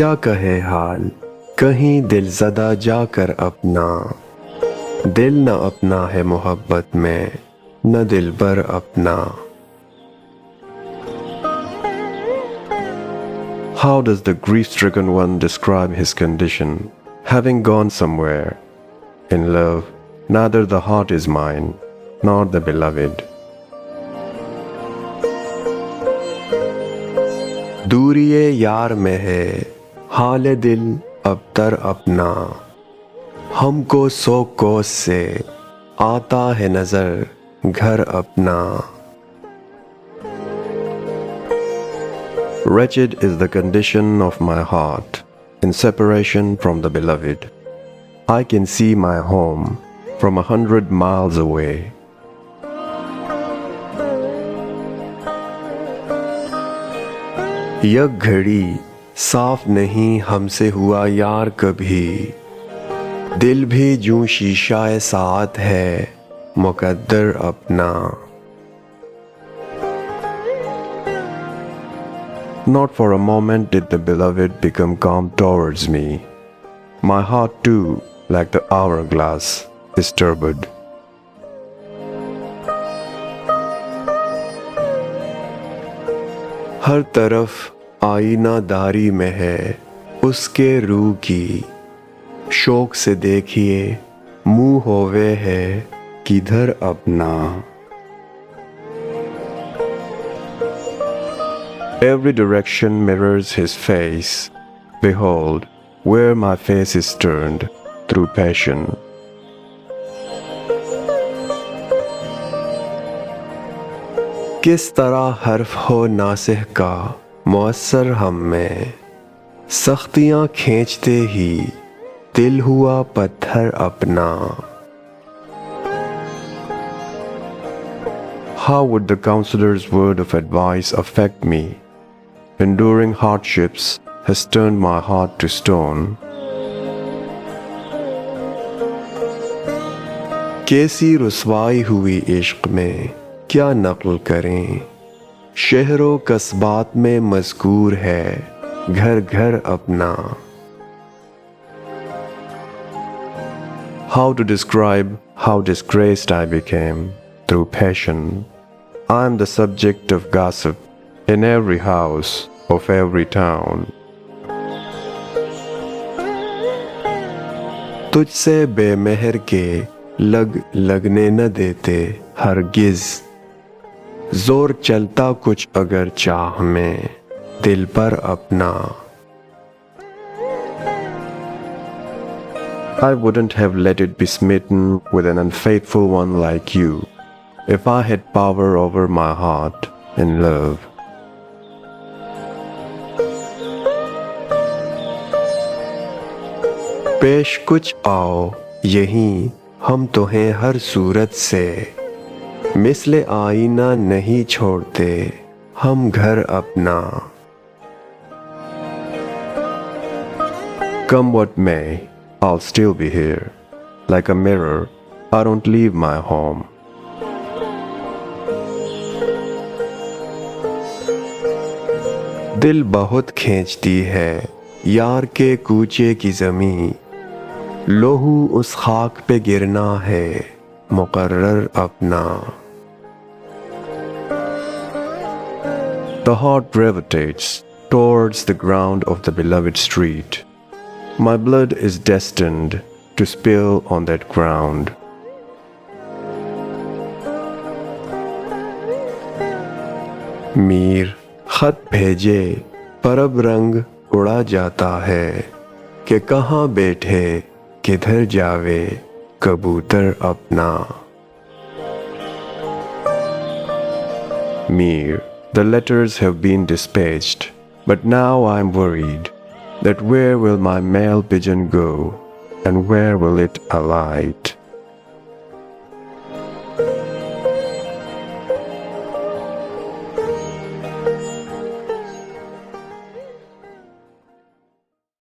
क्या कहे हाल कहीं दिल जदा जाकर अपना दिल न अपना है मोहब्बत में न दिल बर अपना How does the grief-stricken one describe his condition? Having gone somewhere in love, neither the heart is mine nor the beloved. दूरिये यार में है हाल दिल अब तर अपना हमको सौ कोस से आता है नज़र घर अपना Wretched is the condition of my heart in separation from the beloved. I can see my home from a hundred miles away. यह घड़ी साफ़ नहीं हमसे हुआ यार कभी दिल भी जूं शीशा साथ है मुकद्दर अपना Not for a moment did the beloved become calm towards me. My heart too, like the hourglass, is turbid. हर तरफ़ आईना दारी में है, उसके रू की। शोक से देखिए, मुँह होवे है, किधर अपना। Every direction mirrors his face behold where my face is turn through passion किस तरह हर्फ हो नासिह का मौसर हम में सख्तियाँ खींचते ही दिल हुआ पत्थर अपना How would the counselor's word of advice affect me? Enduring hardships has turned my heart to stone. कैसी रुसवाई हुई इश्क में क्या नकल करें शहरों कस्बात में मजकूर है घर घर अपना। How to describe how disgraced I became through fashion I am the subject of gossip in every house of every town तुझसे बेमेहर के लग लगने न देते हर गिज़ ज़ोर चलता कुछ अगर चाह में दिल पर अपना I wouldn't have let it be smitten with an unfaithful one like you if I had power over my heart in love. पेश कुछ आओ यहीं हम तो हैं हर सूरत से मिसले आईना नहीं छोड़ते हम घर अपना Come what may, I'll still be here. Like a I don't leave my home. दिल बहुत खींचती है यार के कूचे की जमी लोहू उस खाक पे गिरना है मुकर्रर अपना The heart gravitates towards the ground of the beloved street. My blood is destined to spill on that ground. Mir खत भेजे पर अब रंग उड़ा जाता है कि कहाँ बैठे किधर जावे कबूतर अपना Mir, the letters have been dispatched, but now I'm worried that where will my male pigeon go and where will it alight?